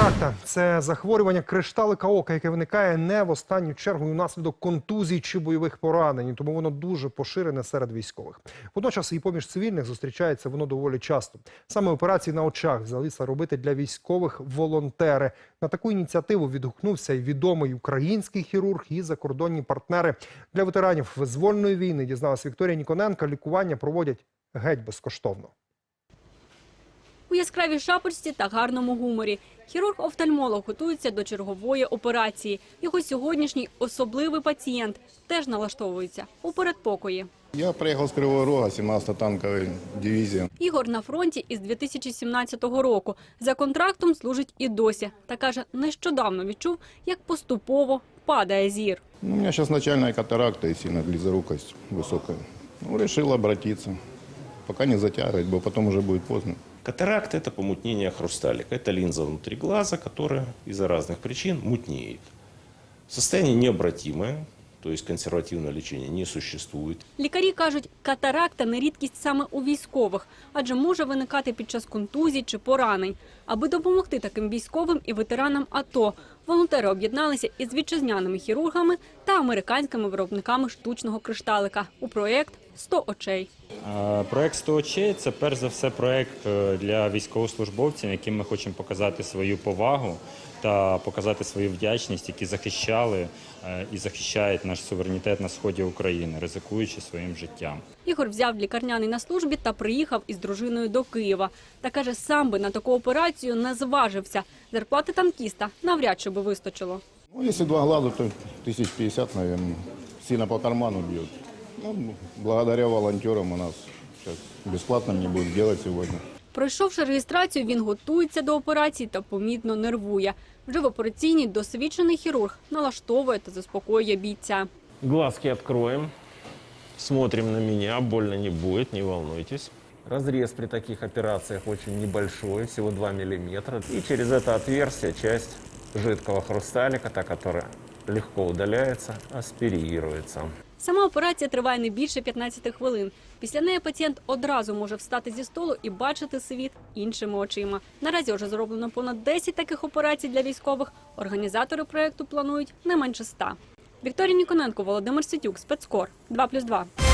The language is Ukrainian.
Катаракта це захворювання кришталика ока, яке виникає не в останню чергу внаслідок контузій чи бойових поранень, тому воно дуже поширене серед військових. Водночас і поміж цивільних зустрічається воно доволі часто. Саме операції на очах взялися робити для військових волонтери. На таку ініціативу відгукнувся й відомий український хірург і закордонні партнери для ветеранів визвольної війни. Дізналась Вікторія Ніконенко. Лікування проводять геть безкоштовно. У яскравій шапочці та гарному гуморі. Хірург-офтальмолог готується до чергової операції. Його сьогоднішній особливий пацієнт теж налаштовується у передпокої. Я приехал с Кривого Рога, 17-я танковая дивизия. Ігор на фронті із 2017 року. За контрактом служить і досі. Та каже, нещодавно відчув, як поступово падає зір. Ну, у меня сейчас начальная катаракта и сильно близорукость высокая. Ну, решил обратиться. Пока не затягивать, бо потом уже будет поздно. Катаракта – это помутнение хрусталика. Это линза внутри глаза, которая из-за разных причин мутнеет. Состояние необратимое, то есть консервативное лечение не существует. Лікарі кажуть, катаракта не рідкість саме у військових, адже може виникати під час контузій чи поранень. Аби допомогти таким військовим і ветеранам АТО, волонтери об'єдналися із вітчизняними хірургами та американськими виробниками штучного кришталика у проєкт «100 очей». Проект «100 очей» – це перш за все проект е, для військовослужбовців, яким ми хочемо показати свою повагу та показати свою вдячність, які захищали е, і захищають наш суверенітет на сході України, ризикуючи своїм життям. Ігор взяв лікарняний на службі та приїхав із дружиною до Києва. Та каже, сам би на таку операцію не зважився. Зарплати танкіста навряд чи би вистачило. Ну, если два глаза, то 1050, наверное. Сильно по карману бьет. Ну, благодаря волонтерам у нас сейчас бесплатно мне будут делать сегодня. Пройшовши реєстрацію, він готується до операції та помітно нервує. Вже в операційній досвідчений хірург налаштовує та заспокоює бійця. Глазки откроем. Смотрим на меня, больно не будет, не волнуйтесь. Разрез при таких операциях очень небольшой, всего 2 миллиметра. И через это отверстие часть жидкого хрусталика, та, которая легко удаляется, аспирируется. Сама операція триває не більше 15 хвилин. Після неї пацієнт одразу може встати зі столу і бачити світ іншими очима. Наразі вже зроблено понад 10 таких операцій для військових. Організатори проєкту планують не менше 100. Вікторія Ніконенко, Володимир Ситюк, спецкор 2+,2.